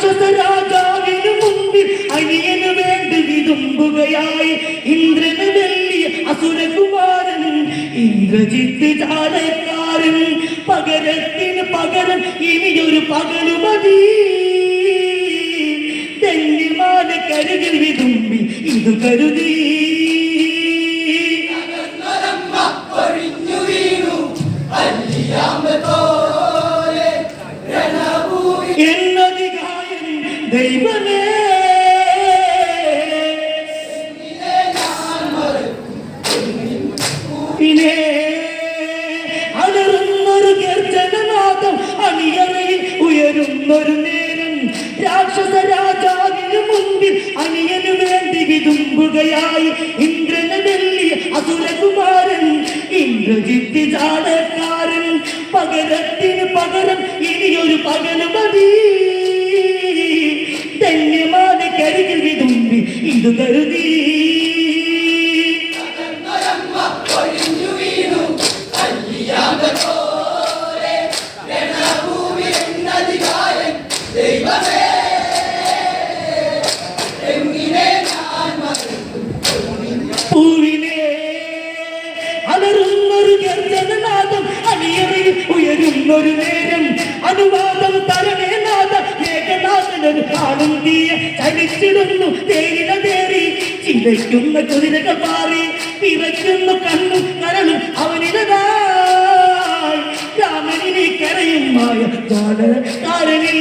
രാക്ഷസ രാജാവിനു മുമ്പിൽ അനിയന് വേണ്ടി വിതുമ്പുകയായി. ഇന്ദ്രന് വെല്ലിയ അസുരകുമാരൻ ഇന്ദ്രജിത്ത് ചാലക്കാരൻ. പകരത്തിന് പകരം ഇനിയൊരു പകലുമതി തെന്നിമാല കരുതിൽ വിതുമ്പി ഇത് കരുതി. ഒഴിഞ്ഞു ദൈവമേ. പിന്നെ അലറുന്നൊരു ഗർജനനാദം അണിയറയിൽ ഉയരുന്നൊരു നേരം രാക്ഷസ രാജാവിന് മുമ്പിൽ അണിയനു വേണ്ടി വിതുമ്പുകയായി ഇന്ദ്രന് അസുരകുമാരൻ ഇന്ദ്രജിത്ത് ചാടക്കാരൻ പകരത്തിന് പകരം ഇനിയൊരു പകൽ മതി ഞാൻ കരുതി. പൂവിനെ അലറുന്നൊരു ഗർജനനാദം അണിയറയിൽ ഉയരുന്നൊരു നേരം അനുവാദം തരണേ മേഘനാഥനൊരു കാണും തീയ ചലിച്ചിടുന്നു തേരില തേറി ചിലയ്ക്കുന്ന കുതിരകൾ പാറി പിറയ്ക്കുന്നു കണ്ണും കരളും അവനിലതായി രാമനിനെ കരയുമായ ജാലകാരനിൽ